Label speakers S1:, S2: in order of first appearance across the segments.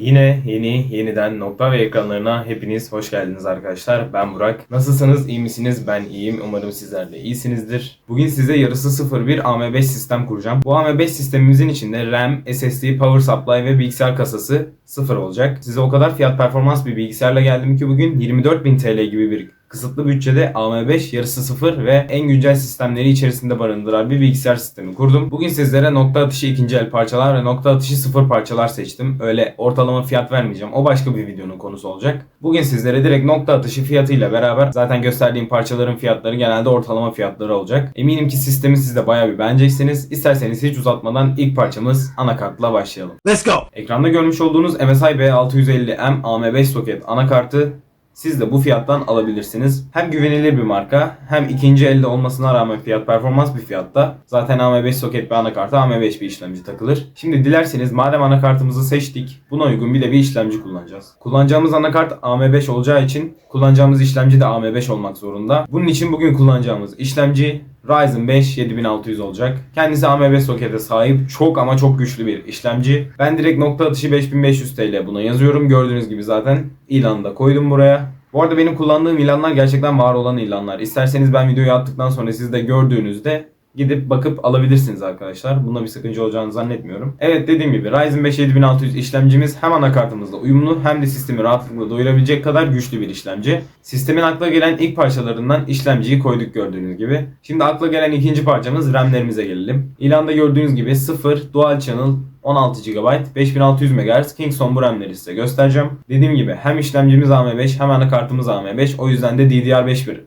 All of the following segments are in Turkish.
S1: Yine yeni yeniden nokta ve ekranlarına hepiniz hoş geldiniz arkadaşlar. Ben Burak. Nasılsınız? iyi misiniz? Ben iyiyim. Umarım sizler de iyisinizdir. Bugün size yarısı 01 AM5 sistem kuracağım. Bu AM5 sistemimizin içinde RAM, SSD, power supply ve bilgisayar kasası sıfır olacak. Size o kadar fiyat performans bir bilgisayarla geldim ki bugün 24.000 TL gibi bir kısıtlı bütçede AM5 yarısı sıfır ve en güncel sistemleri içerisinde barındıran bir bilgisayar sistemi kurdum. Bugün sizlere nokta atışı ikinci el parçalar ve nokta atışı sıfır parçalar seçtim. Öyle ortalama fiyat vermeyeceğim. O başka bir videonun konusu olacak. Bugün sizlere direkt nokta atışı fiyatıyla beraber zaten gösterdiğim parçaların fiyatları genelde ortalama fiyatları olacak. Eminim ki sistemi siz de bayağı bir beğeneceksiniz. İsterseniz hiç uzatmadan ilk parçamız anakartla başlayalım.
S2: Let's go.
S1: Ekranda görmüş olduğunuz MSI B650M AM5 soket anakartı siz de bu fiyattan alabilirsiniz. Hem güvenilir bir marka hem ikinci elde olmasına rağmen fiyat performans bir fiyatta. Zaten AM5 soket bir anakarta AM5 bir işlemci takılır. Şimdi dilerseniz madem anakartımızı seçtik buna uygun bir de bir işlemci kullanacağız. Kullanacağımız anakart AM5 olacağı için kullanacağımız işlemci de AM5 olmak zorunda. Bunun için bugün kullanacağımız işlemci Ryzen 5 7600 olacak. Kendisi AM5 sokete sahip çok ama çok güçlü bir işlemci. Ben direkt nokta atışı 5500 TL buna yazıyorum. Gördüğünüz gibi zaten ilanı da koydum buraya. Bu arada benim kullandığım ilanlar gerçekten var olan ilanlar. İsterseniz ben videoyu attıktan sonra siz de gördüğünüzde gidip bakıp alabilirsiniz arkadaşlar. Bunda bir sıkıntı olacağını zannetmiyorum. Evet dediğim gibi Ryzen 5 7600 işlemcimiz hem anakartımızla uyumlu hem de sistemi rahatlıkla doyurabilecek kadar güçlü bir işlemci. Sistemin akla gelen ilk parçalarından işlemciyi koyduk gördüğünüz gibi. Şimdi akla gelen ikinci parçamız RAM'lerimize gelelim. İlanda gördüğünüz gibi 0 Dual Channel 16 GB 5600 MHz Kingston bu RAM'leri size göstereceğim. Dediğim gibi hem işlemcimiz AM5 hem anakartımız AM5 o yüzden de DDR5 bir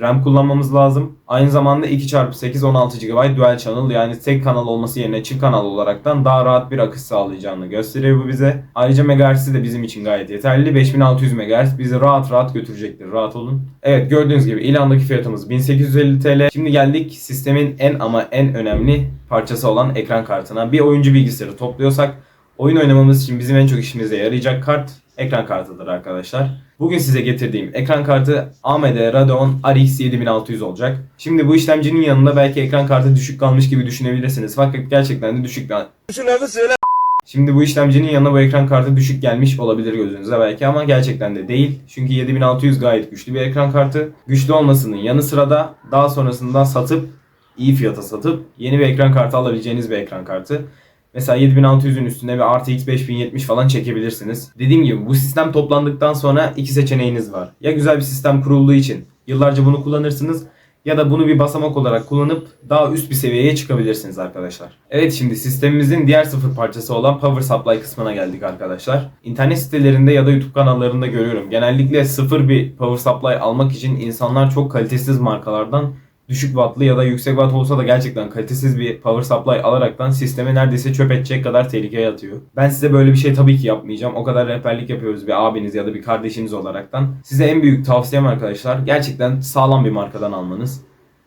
S1: RAM kullanmamız lazım. Aynı zamanda 2x8 16 GB dual channel yani tek kanal olması yerine çift kanal olaraktan daha rahat bir akış sağlayacağını gösteriyor bu bize. Ayrıca megahertz'i de bizim için gayet yeterli. 5600 MHz bizi rahat rahat götürecektir. Rahat olun. Evet gördüğünüz gibi ilandaki fiyatımız 1850 TL. Şimdi geldik sistemin en ama en önemli parçası olan ekran kartına. Bir oyuncu bilgisayarı topluyorsak oyun oynamamız için bizim en çok işimize yarayacak kart ekran kartıdır arkadaşlar. Bugün size getirdiğim ekran kartı AMD Radeon RX 7600 olacak. Şimdi bu işlemcinin yanında belki ekran kartı düşük kalmış gibi düşünebilirsiniz. Fakat gerçekten de düşük bir
S2: Şunları söyle.
S1: Şimdi bu işlemcinin yanına bu ekran kartı düşük gelmiş olabilir gözünüze belki ama gerçekten de değil. Çünkü 7600 gayet güçlü bir ekran kartı. Güçlü olmasının yanı sıra da daha sonrasında satıp iyi fiyata satıp yeni bir ekran kartı alabileceğiniz bir ekran kartı. Mesela 7600'ün üstüne bir RTX 5070 falan çekebilirsiniz. Dediğim gibi bu sistem toplandıktan sonra iki seçeneğiniz var. Ya güzel bir sistem kurulduğu için yıllarca bunu kullanırsınız ya da bunu bir basamak olarak kullanıp daha üst bir seviyeye çıkabilirsiniz arkadaşlar. Evet şimdi sistemimizin diğer sıfır parçası olan Power Supply kısmına geldik arkadaşlar. İnternet sitelerinde ya da YouTube kanallarında görüyorum. Genellikle sıfır bir Power Supply almak için insanlar çok kalitesiz markalardan düşük wattlı ya da yüksek watt olsa da gerçekten kalitesiz bir power supply alaraktan sistemi neredeyse çöp edecek kadar tehlikeye atıyor. Ben size böyle bir şey tabii ki yapmayacağım. O kadar rehberlik yapıyoruz bir abiniz ya da bir kardeşiniz olaraktan. Size en büyük tavsiyem arkadaşlar gerçekten sağlam bir markadan almanız.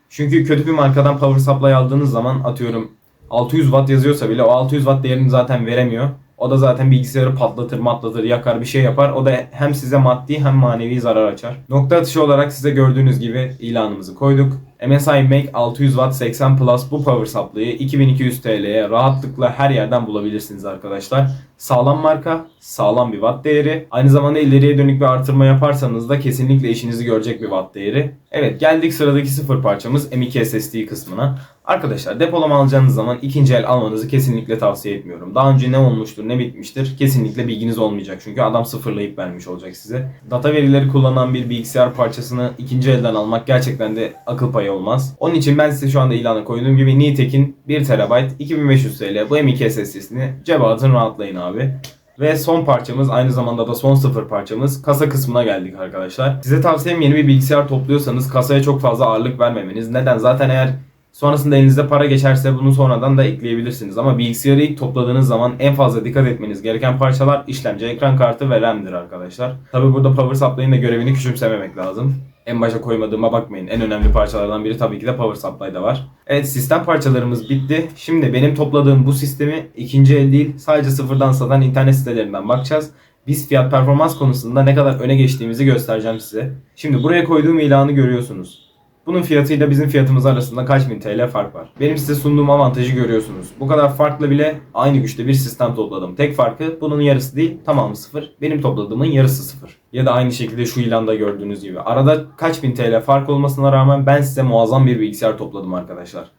S1: Çünkü kötü bir markadan power supply aldığınız zaman atıyorum 600 watt yazıyorsa bile o 600 watt değerini zaten veremiyor. O da zaten bilgisayarı patlatır, matlatır, yakar bir şey yapar. O da hem size maddi hem manevi zarar açar. Nokta atışı olarak size gördüğünüz gibi ilanımızı koyduk. MSI Make 600 Watt 80 Plus bu power supply'ı 2200 TL'ye rahatlıkla her yerden bulabilirsiniz arkadaşlar. Sağlam marka, sağlam bir watt değeri. Aynı zamanda ileriye dönük bir artırma yaparsanız da kesinlikle işinizi görecek bir watt değeri. Evet geldik sıradaki sıfır parçamız M2 SSD kısmına. Arkadaşlar depolama alacağınız zaman ikinci el almanızı kesinlikle tavsiye etmiyorum. Daha önce ne olmuştur ne bitmiştir kesinlikle bilginiz olmayacak. Çünkü adam sıfırlayıp vermiş olacak size. Data verileri kullanan bir bilgisayar parçasını ikinci elden almak gerçekten de akıl payı olmaz. Onun için ben size şu anda ilana koyduğum gibi Nitek'in 1 TB 2500 TL bu M2 SSD'sini cebe atın rahatlayın abi. Ve son parçamız aynı zamanda da son sıfır parçamız kasa kısmına geldik arkadaşlar. Size tavsiyem yeni bir bilgisayar topluyorsanız kasaya çok fazla ağırlık vermemeniz. Neden? Zaten eğer Sonrasında elinizde para geçerse bunu sonradan da ekleyebilirsiniz. Ama bilgisayarı ilk topladığınız zaman en fazla dikkat etmeniz gereken parçalar işlemci, ekran kartı ve RAM'dir arkadaşlar. Tabi burada Power Supply'ın da görevini küçümsememek lazım. En başa koymadığıma bakmayın. En önemli parçalardan biri tabii ki de Power Supply'da var. Evet sistem parçalarımız bitti. Şimdi benim topladığım bu sistemi ikinci el değil sadece sıfırdan satan internet sitelerinden bakacağız. Biz fiyat performans konusunda ne kadar öne geçtiğimizi göstereceğim size. Şimdi buraya koyduğum ilanı görüyorsunuz. Bunun fiyatıyla bizim fiyatımız arasında kaç bin TL fark var. Benim size sunduğum avantajı görüyorsunuz. Bu kadar farklı bile aynı güçte bir sistem topladım. Tek farkı bunun yarısı değil tamamı sıfır. Benim topladığımın yarısı sıfır. Ya da aynı şekilde şu ilanda gördüğünüz gibi. Arada kaç bin TL fark olmasına rağmen ben size muazzam bir bilgisayar topladım arkadaşlar.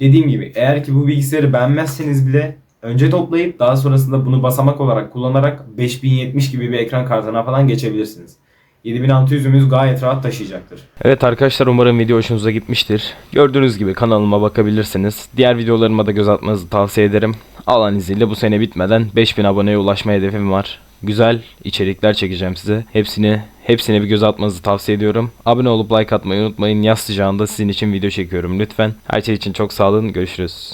S1: Dediğim gibi eğer ki bu bilgisayarı beğenmezseniz bile önce toplayıp daha sonrasında bunu basamak olarak kullanarak 5070 gibi bir ekran kartına falan geçebilirsiniz. 7600'ümüz gayet rahat taşıyacaktır.
S2: Evet arkadaşlar umarım video hoşunuza gitmiştir. Gördüğünüz gibi kanalıma bakabilirsiniz. Diğer videolarıma da göz atmanızı tavsiye ederim. Allah'ın izniyle bu sene bitmeden 5000 aboneye ulaşma hedefim var. Güzel içerikler çekeceğim size. Hepsini hepsine bir göz atmanızı tavsiye ediyorum. Abone olup like atmayı unutmayın. Yaz sıcağında sizin için video çekiyorum lütfen. Her şey için çok sağ olun. Görüşürüz.